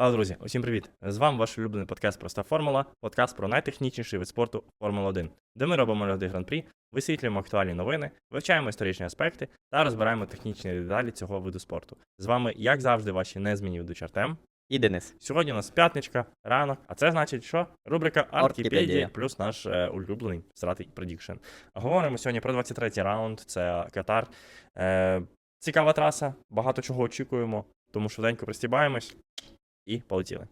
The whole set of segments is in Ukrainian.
Слава, друзі, усім привіт! З вами ваш улюблений подкаст Проста формула, подкаст про найтехнічніший вид спорту Формула 1, де ми робимо льоди гран-прі, висвітлюємо актуальні новини, вивчаємо історичні аспекти та розбираємо технічні деталі цього виду спорту. З вами, як завжди, ваші незмінні ведучі Артем. І Денис. Сьогодні у нас п'ятничка, ранок, а це значить, що рубрика Аркіпедія плюс наш е, улюблений Стратий Prediction. Говоримо сьогодні про 23-й раунд, це Катар. Е, цікава траса, багато чого очікуємо, тому швиденько пристібаємось і полетіли.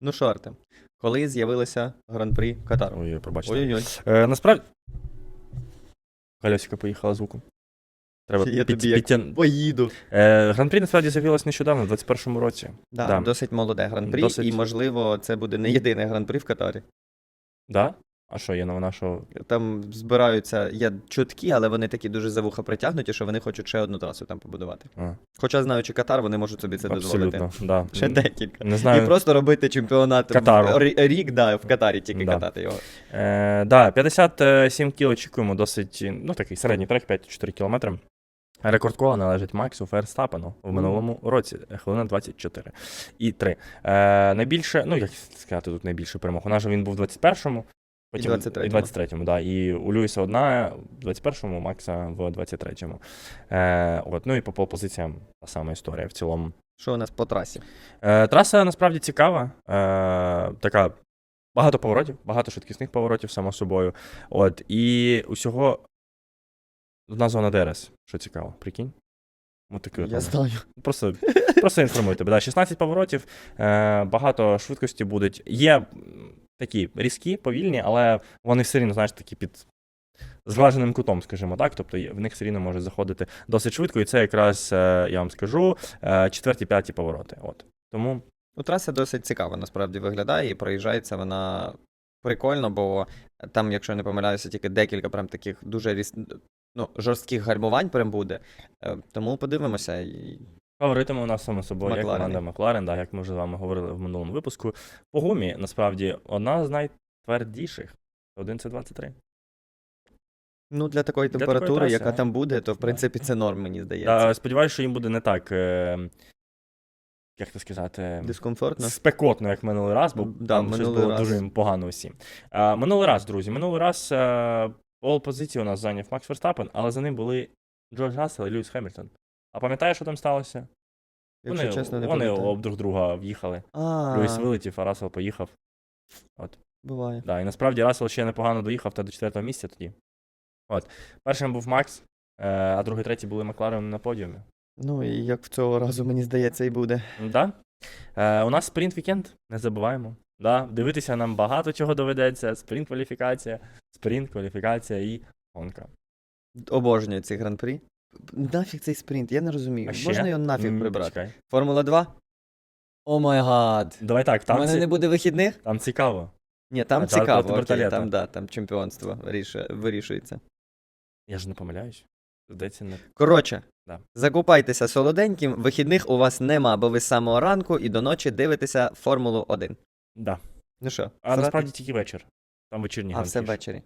Ну що, Артем, коли з'явилося гран-прі Катару? Ой, пробачте. Ой-ой-ой. Е, насправді. Кольосика поїхала звуком. Треба Я під, тобі як підтян- Поїду. Е, Гран-прі насправді з'явилось нещодавно, в 21-му році. Да, Да. Досить молоде гран-прі, Досить. і, можливо, це буде не єдине гран-прі в Катарі. Да? А що, є новина, що Там збираються, є чутки, але вони такі дуже за вуха притягнуті, що вони хочуть ще одну трасу там побудувати. А, Хоча, знаючи Катар, вони можуть собі це дозволити. абсолютно, да. Ще декілька. Не І просто робити чемпіонат Катару. рік, да, в Катарі тільки Да. катати його. Е, да, 57 кіл очікуємо, досить, ну такий середній трек, 5-4 кілометри. Рекорд кола належить Максу Ферстапену в минулому році, хвилина 24 і 3. Е, найбільше, ну як сказати, тут найбільше перемог. У нас же він був в 21-му, потім 23-му. і 23-му, да. І у Льюіса одна в 21-му, Макса в 23-му. Е, от, ну і по полпозиціям та сама історія в цілому. Що у нас по трасі? Е, траса насправді цікава. Е, така багато поворотів, багато швидкісних поворотів, само собою. От, і усього одна зона ДРС, що цікаво, прикинь. От от Я момент. знаю. Просто, просто інформую тебе. Да, 16 поворотів, е, багато швидкості будуть. Є такі різкі, повільні, але вони все рівно, знаєш, такі під зваженим кутом, скажімо так. Тобто в них все рівно може заходити досить швидко, і це якраз, е, я вам скажу, е, четверті-п'яті повороти. От. Тому Ну, траса досить цікаво насправді виглядає, і проїжджається вона прикольно, бо там, якщо я не помиляюся, тільки декілька прям таких дуже різ... ну, жорстких гальмувань прям буде. Е, Тому подивимося. Фаворитами у нас само собою Макларени. команда Макларен, да, як ми вже з вами говорили в минулому випуску. По гумі, насправді, одна з найтвердіших. 11-23. Ну, для такої Для температури, такої траси, яка а? там буде, то в принципі це норм, мені здається. Та, сподіваюся, що їм буде не так. Е, як це сказати? Дискомфортно. Спекотно, як минулий раз, бо Да, там щось було раз. дуже погано усім. Е, минулий раз, друзі, минулий раз е, пол позиції у нас зайняв Макс Верстапен, але за ним були Джордж Рассел і Льюіс Хемільтон. А пам'ятаєш, що там сталося? Якщо вони чесно, не вони об друг друга в'їхали. Льюіс вилетів, а Рассел поїхав. буває. Да, і насправді Рассел ще непогано доїхав та до четвертого місця тоді. От. Першим був Макс, е, а другий, третій були Макларен на подіумі. Ну і як в цього разу, мені здається, і буде. Да? Е, у нас спринт вікенд, не забуваємо. Да? Дивитися нам багато чого доведеться. Спринт кваліфікація, спринт, кваліфікація і гонка. Обожнюю ці гран-прі. Нафіг цей спринт, я не розумію. А ще? Можна його нафіг М, прибрати? почекай. Формула 2? О май гад. Давай так, У там, мене ці... не буде вихідних? там цікаво. Ні, там А, та- цікаво, окей, Бертолета. там, да, там чемпіонство вирішує- вирішується. Я ж не помиляюсь. Здається, не. Коротше, Да. закупайтеся солоденьким, вихідних у вас нема, бо ви з самого ранку і до ночі дивитеся Формулу 1. Да. Ну що, А срати? насправді тільки вечір. Там вечірні а гонки. все ж. ввечері.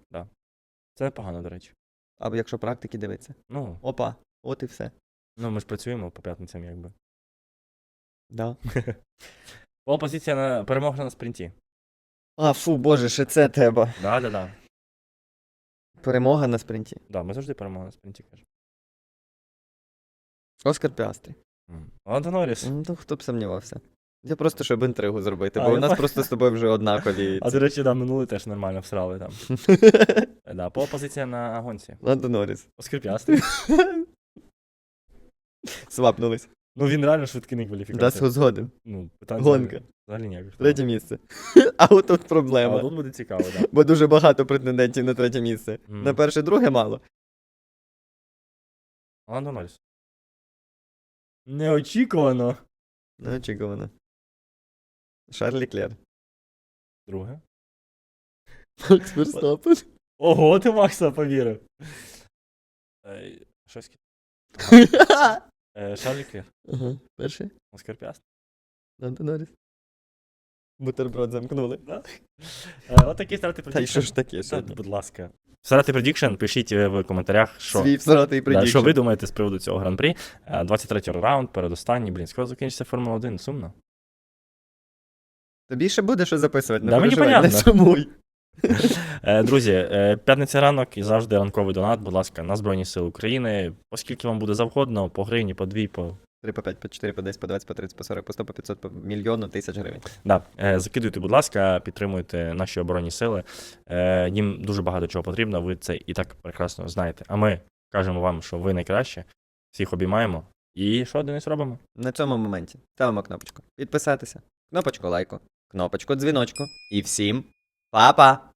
Це непогано, до речі. Або якщо практики дивиться. Ну, Опа, от і все. ну ми ж працюємо по п'ятницям, якби. Да. Пол позиція на перемога на спринті. А, фу, боже, ще це треба. Да, да, да. Перемога на спринті. Да, ми завжди перемога на спринті кажемо. Оскар Піастрі. М. Ландо Норріс. Ну, то хто б сумнівався. Я просто щоб інтригу зробити, А, бо у нас па- просто з тобою вже однакові. А до речі, да, минулий теж нормально всрали там. Е, Да, пол позиція на гонці. Ландо Норріс. Оскар Свапнулись. Ну він реально швидкий на Да, кваліфікації. згоден. Ну, питань Гонка. взагалі- Взагалі ніяких. Третє місце. А от тут А проблема. тут буде цікаво, так. Бо дуже багато претендентів на третє місце. Мгм. На перше, друге мало. Ландо Норріс. Неочікувано. Неочікувано. Шарлі Клер. Друге. Макс Верстапен. Ого, ти Макса повірив. Е, Щось. Е, Шарлі Клер. Ага. Перший. Оскар Піастрі. Ландо Норріс. Бутерброд замкнули. Е, Отакі старти Та й що ж таке Та, сьогодні? Будь ласка. Старати Prediction, пишіть е, в коментарях, що, Свій всратий да, придікшн. що ви думаєте з приводу цього гран-прі. Е, 23-й раунд, передостанній. Блін, скоро закінчиться Формула 1, сумно. Тобі ще буде що записувати, не Да, мені переживай, не понятно. сумуй. Е, Друзі, е, п'ятниця ранок і завжди ранковий донат, будь ласка, на Збройні Сили України. Оскільки вам буде завгодно, по гривні, по дві, по 3 по 5, по 4, по 10, по 20, по 30, по 40, по 100, по 500, по мільйону тисяч гривень. Да, е, закидуйте, будь ласка, підтримуйте наші оборонні сили. Е, Їм дуже багато чого потрібно, ви це і так прекрасно знаєте. А ми кажемо вам, що ви найкраще. Всіх обіймаємо. І що, Денис, робимо? На цьому моменті ставимо кнопочку підписатися, кнопочку лайку, кнопочку дзвіночку і всім па-па!